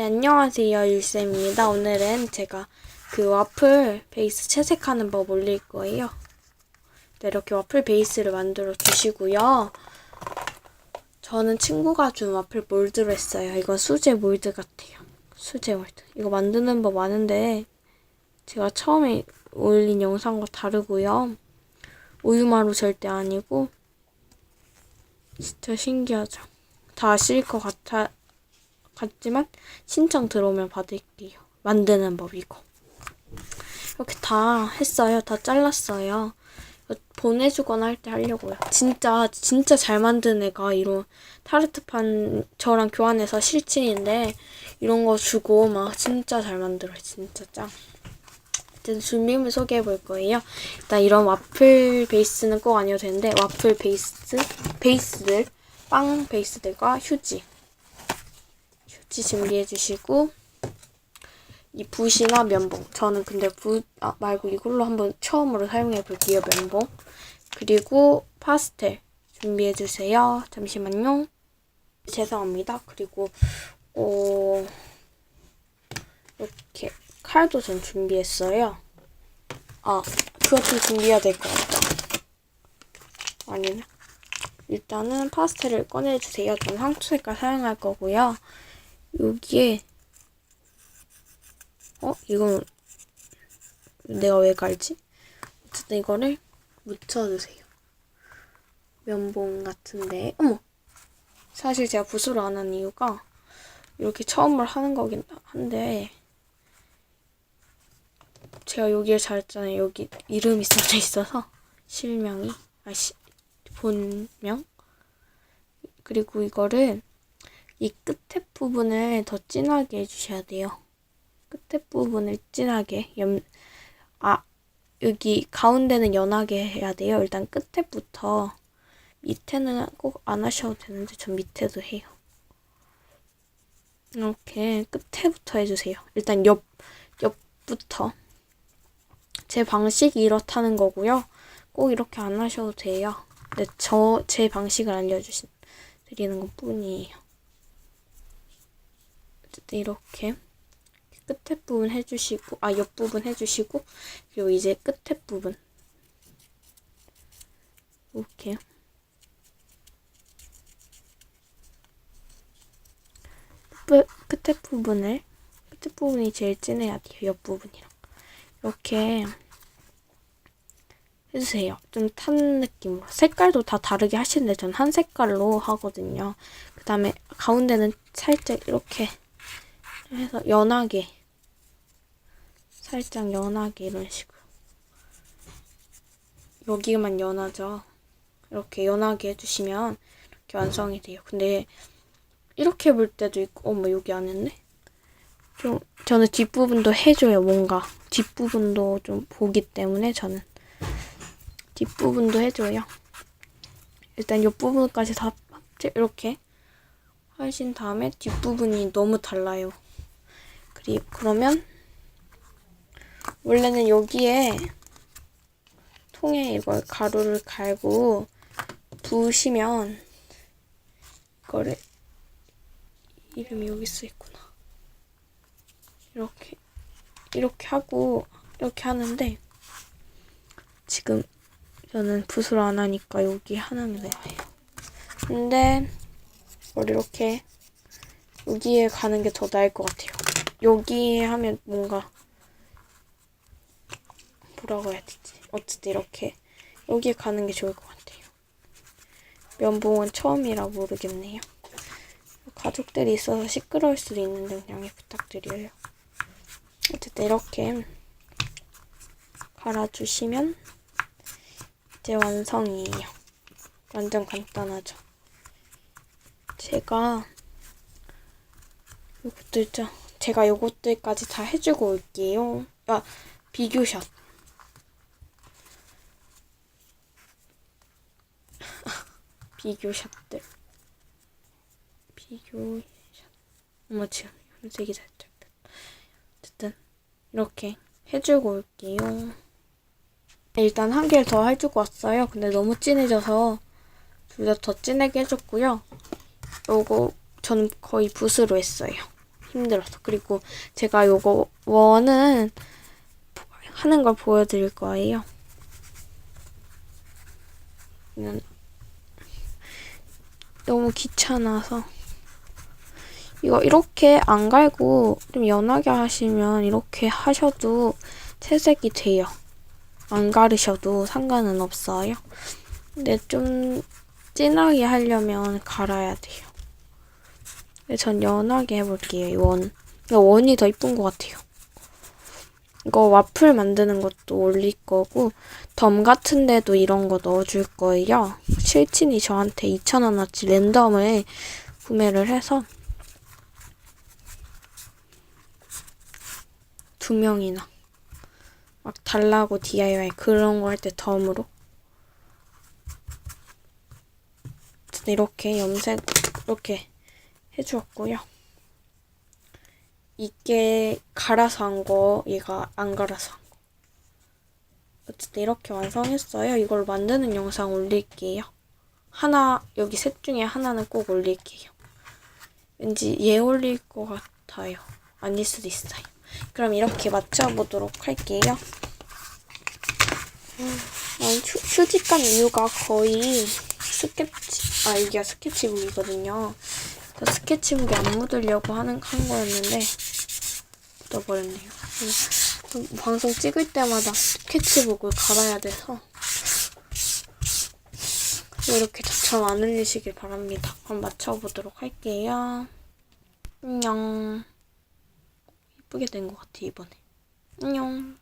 네, 안녕하세요 율쌤입니다. 오늘은 제가 그 와플 베이스 채색하는 법 올릴 거예요. 네, 이렇게 와플 베이스를 만들어 주시고요. 저는 친구가 준 와플 몰드로 했어요. 이건 수제 몰드 같아요. 수제 몰드. 이거 만드는 법 아는데 제가 처음에 올린 영상과 다르고요. 우유마루 절대 아니고 진짜 신기하죠. 다 아실 것 같아 같지만 신청 들어오면 받을게요. 만드는 법 이거. 이렇게 다 했어요. 다 잘랐어요. 보내주거나 할 때 하려고요. 진짜 진짜 잘 만든 애가 이런 타르트판 저랑 교환해서 실친인데 이런 거 주고 막 진짜 잘 만들어요. 진짜 짱. 일단 준비물 소개해 볼 거예요. 일단 이런 와플 베이스는 꼭 아니어도 되는데 와플 베이스 베이스들 빵 베이스들과 휴지 휴지 준비해 주시고 이 붓이나 면봉. 저는 근데 붓 아, 말고 이걸로 한번 처음으로 사용해 볼게요 면봉. 그리고 파스텔 준비해 주세요. 잠시만요. 죄송합니다. 그리고 어 이렇게 칼도 전 준비했어요. 아 그것도 준비해야 될 것 같다. 아니네. 일단은 파스텔을 꺼내주세요. 저는 상추 색깔 사용할 거고요. 여기에 어? 이건 내가 왜 갈지? 어쨌든 이거를 묻혀주세요. 면봉 같은데 어머! 사실 제가 붓으로 안 한 이유가 이렇게 처음으로 하는 거긴 한데 제가 여기에 잘했잖아요. 여기 이름이 써져 있어서 실명이 아 시 본명 그리고 이거를 이 끝에 부분을 더 진하게 해주셔야 돼요. 끝에 부분을 진하게 염, 아 여기 가운데는 연하게 해야 돼요. 일단 끝에부터 밑에는 꼭 안 하셔도 되는데 전 밑에도 해요. 이렇게 끝에부터 해주세요. 일단 옆 옆부터 제 방식이 이렇다는 거고요. 꼭 이렇게 안 하셔도 돼요. 네, 저, 제 방식을 알려주신, 드리는 것 뿐이에요. 어쨌든 이렇게 끝에 부분 해주시고, 아, 옆 부분 해주시고, 그리고 이제 끝에 부분. 이렇게. 끝, 끝에 부분을, 끝에 부분이 제일 진해야 돼요. 옆 부분이랑. 이렇게 해주세요. 좀 탄 느낌으로. 색깔도 다 다르게 하시는데 전 한 색깔로 하거든요. 그 다음에 가운데는 살짝 이렇게 해서 연하게 살짝 연하게 이런 식으로 여기만 연하죠. 이렇게 연하게 해주시면 이렇게 완성이 돼요. 근데 이렇게 볼 때도 있고 어머 여기 안 했네. 좀 저는 뒷부분도 해줘요 뭔가 뒷부분도 좀 보기 때문에 저는 뒷부분도 해줘요. 일단 옆부분까지 다 이렇게 하신 다음에 뒷부분이 너무 달라요. 그리고 그러면 원래는 여기에 통에 이걸 가루를 갈고 부으시면 이거를 이름이 여기 써 있구나. 이렇게 이렇게 하고 이렇게 하는데 지금 저는 붓으로 안 하니까 여기 하나는 해요. 근데 이걸 이렇게 여기에 가는 게 더 나을 것 같아요. 여기에 하면 뭔가 뭐라고 해야 되지? 어쨌든 이렇게 여기에 가는 게 좋을 것 같아요. 면봉은 처음이라 모르겠네요. 가족들이 있어서 시끄러울 수도 있는데 양해 부탁드려요. 어쨌든 이렇게 갈아주시면 이제 완성이에요. 완전 간단하죠. 제가 요것들 죠 제가 요것들까지 다 해주고 올게요. 아 비교샷. 비교샷들. 비교샷. 어머 지금 색이 살짝. 어쨌든 이렇게 해주고 올게요. 일단 한 개를 더 해주고 왔어요. 근데 너무 진해져서 둘 다 더 진하게 해줬고요. 요거 저는 거의 붓으로 했어요. 힘들어서. 그리고 제가 요거 원은 하는 걸 보여드릴 거예요. 그냥 너무 귀찮아서. 이거 이렇게 안 갈고 좀 연하게 하시면 이렇게 하셔도 채색이 돼요. 안 가르셔도 상관은 없어요. 근데 좀 진하게 하려면 갈아야 돼요. 근데 전 연하게 해볼게요, 이 원. 이거 원이 더 이쁜 것 같아요. 이거 와플 만드는 것도 올릴 거고, 덤 같은 데도 이런 거 넣어줄 거예요. 실친이 저한테 2,000원어치 랜덤을 구매를 해서 두 명이나 막 달라고 DIY 그런 거 할 때 덤으로 이렇게 염색 이렇게 해주었고요. 이게 갈아서 한 거, 얘가 안 갈아서 한 거. 어쨌든 이렇게 완성했어요. 이걸 만드는 영상 올릴게요. 하나, 여기 셋 중에 하나는 꼭 올릴게요. 왠지 얘 올릴 것 같아요. 아닐 수도 있어요. 그럼 이렇게 맞춰보도록 할게요. 난 휴, 휴지 간 이유가 거의 스케치, 아, 이게 스케치북이거든요. 저 스케치북에 안 묻으려고 하는, 한 거였는데, 묻어버렸네요. 음, 방송 찍을 때마다 스케치북을 갈아야 돼서. 이렇게 점안 흘리시길 바랍니다. 그럼 맞춰보도록 할게요. 안녕. 예쁘게 된 것 같아, 이번에. 안녕.